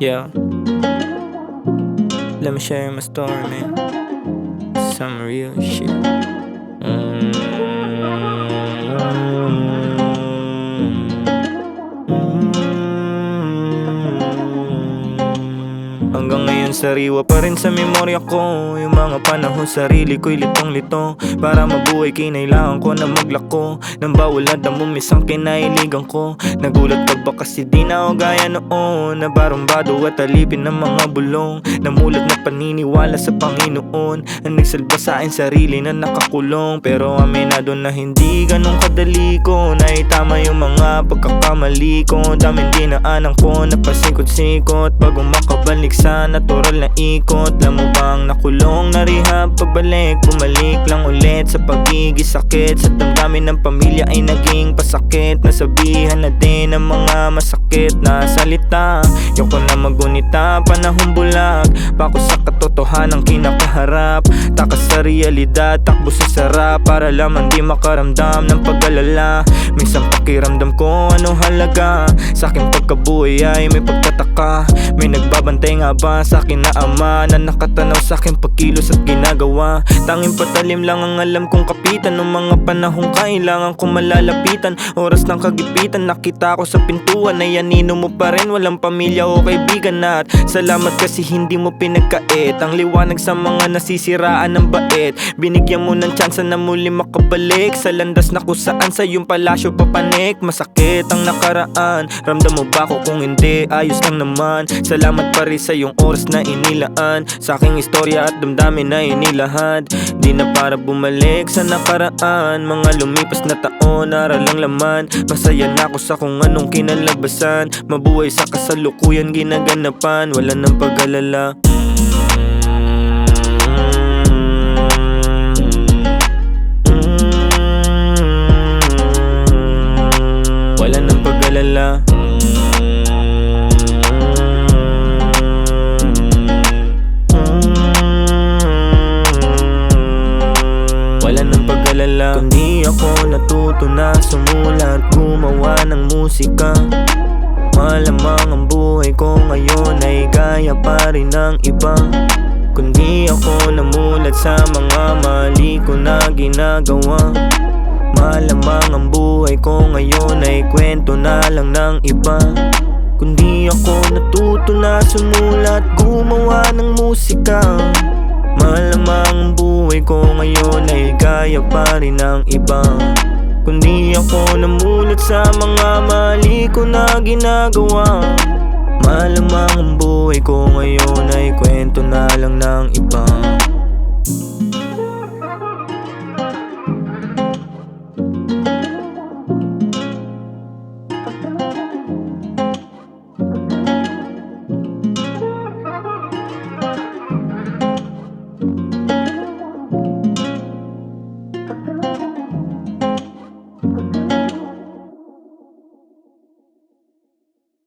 Yeah. Let me share my story, man. Some real shit. Hanggang ngayon sariwa pa rin sa memorya ko. Yung mga panahon sarili ko'y litong-lito. Para mabuhay kinailangan ko na maglako. Nang bawal na damumis ang kinailigan ko. Nagulat pa ba kasi di na ako gaya noon? Na barumbado at alipin ng mga bulong. Namulat na paniniwala sa Panginoon. Ang nagsalba sa akin sarili na nakakulong. Pero aminado na hindi ganun kadali ko. Na itama yung mga pagkakamali ko. Daming dinaanan ko na pasikot-sikot Bago makabalik sa natural na ikot Alam mo bang nakulong? Na rehab Pagbalik, bumalik lang ulit Sa pagiging Sa damdamin ng pamilya ay naging pasakit. Nasabihan na din ang mga masakit na salita. Yoko na magunita, panahong bulag. Bako sa katotohanan kinakaharap. Takas sa realidad, takbo sa sarap. Para lamang di makaramdam ng pag-alala. Minsan pakiramdam ko anong halaga? Sa aking pagkabuhay ay may pagtataka. May nagbabantay nga ba sa akin na ama? Na nakatanaw sa aking pagkilos at ginagawa. Tanging patalim lang ang alam kong kapitan. Noong mga panahong kailangan kong malalapitan. Oras ng kagipitan nakita ko sa pintuan Na yanino mo pa rin. Walang pamilya o kaibigan At salamat kasi hindi mo pinagkait. Ang liwanag sa mga nasisiraan ng bait. Binigyan mo ng tsansa na muli makabalik. Sa landas na kung saan sa iyong palasyo papanik Masakit ang nakaraan. Ramdam mo ba ko kung hindi? Ayos lang naman. Salamat pa rin sa iyong oras na inilaan. Sa aking istorya at damdamin na inilahad. Di na para bumalik sa nakaraan. Mga lumipas na taon, aral lang laman. Masaya na ako sa kung anong kinalabasan. Mabuhay sa kasalukuyan ginaganapan. Wala nang pag-alala pag-alala Kundi ako natuto na sumulat Gumawa ng musika. Malamang ang buhay ko ngayon ay gaya pa rin ng iba. Kundi ako namulat sa mga mali ko na ginagawa. Malamang ang buhay ko ngayon ay kwento na lang ng iba. Kundi ako natuto na sumulat Gumawa ng musika ko ngayon ay gaya pa rin ng iba. Kundi ako namulat sa mga mali ko na ginagawa. Malamang ang buhay ko ngayon ay kwento na lang ng iba